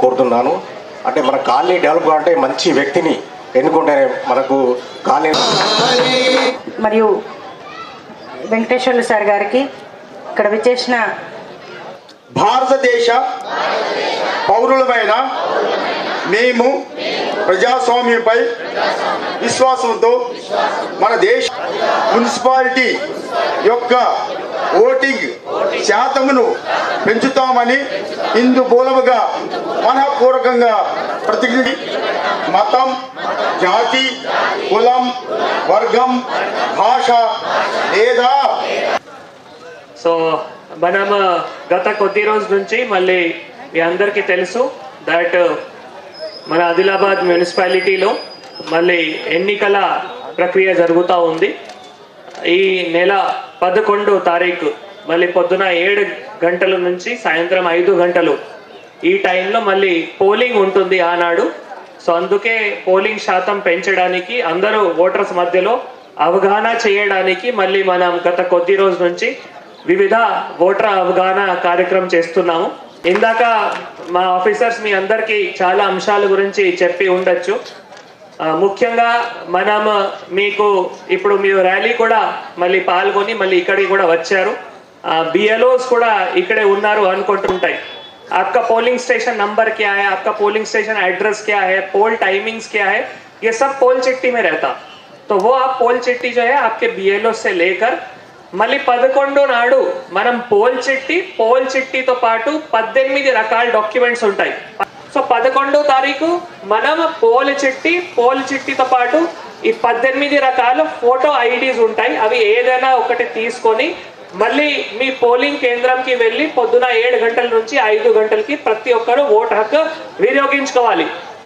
కోరుతున్నాను. అంటే మన కాలనీ డెవలప్ అంటే మంచి వ్యక్తిని ఎన్నుకుంటేనే మనకు కాలనీ మరియు వెంకటేశ్వర్లు సార్ గారికి ఇక్కడ విచ్చేసిన భారతదేశ పౌరులమైన మేము ప్రజాస్వామ్యంపై విశ్వాసంతో మన దేశ మున్సిపాలిటీ యొక్క ఓటింగ్ శాతమును పెంచుతామని ఇందు మూలముగా మనపూర్వకంగా ప్రతిజ్ఞ మతం జాతి కులం వర్గం భాష లేదా సో మనం గత కొద్ది రోజు నుంచి మళ్ళీ మీ అందరికీ తెలుసు దట్ మన ఆదిలాబాద్ మున్సిపాలిటీలో మళ్ళీ ఎన్నికల ప్రక్రియ జరుగుతూ ఉంది. ఈ నెల పదకొండు తారీఖు మళ్ళీ పొద్దున ఏడు గంటల నుంచి సాయంత్రం ఐదు గంటలు. ఈ టైంలో మళ్ళీ పోలింగ్ ఉంటుంది ఆనాడు. సో అందుకే పోలింగ్ శాతం పెంచడానికి అందరూ ఓటర్స్ మధ్యలో అవగాహన చేయడానికి మళ్ళీ మనం గత కొద్ది రోజు నుంచి వివిధ ఓటర్ అవగాహన కార్యక్రమం చేస్తున్నాము. ఇందాక మా ఆఫీసర్స్ మీ అందరికీ చాలా అంశాల గురించి చెప్పి ఉండొచ్చు. ముఖ్యంగా మనం మీకు ఇప్పుడు మీరు ర్యాలీ కూడా మళ్ళీ పాల్గొని మళ్ళీ ఇక్కడికి కూడా వచ్చారు బిఎల్ఓస్ కూడా ఇక్కడే ఉన్నారు అనుకుంటుంటాయి आपका पोलिंग स्टेशन नंबर क्या है आपका पोलिंग स्टेशन एड्रेस क्या है पोल टाइमिंग्स क्या है ये सब पोल चिट्ठी में रहता तो वो आप पोल चिट्ठी जो है आपके बीएलओ से लेकर మళ్ళీ పదకొండు నాడు మనం పోల్ చిట్టి పోల్ చిట్టితో పాటు పద్దెనిమిది రకాల డాక్యుమెంట్స్ ఉంటాయి సో పదకొండో తారీఖు మనం పోల్ చిట్టి పోల్ చిట్టితో పాటు ఈ పద్దెనిమిది రకాల ఫోటో ఐడీస్ ఉంటాయి. అవి ఏదైనా ఒకటి తీసుకొని మళ్ళీ మీ పోలింగ్ కేంద్రంకి వెళ్ళి పొద్దున ఏడు గంటల నుంచి ఐదు గంటలకి ప్రతి ఒక్కరు ఓటు హక్కు వినియోగించుకోవాలి.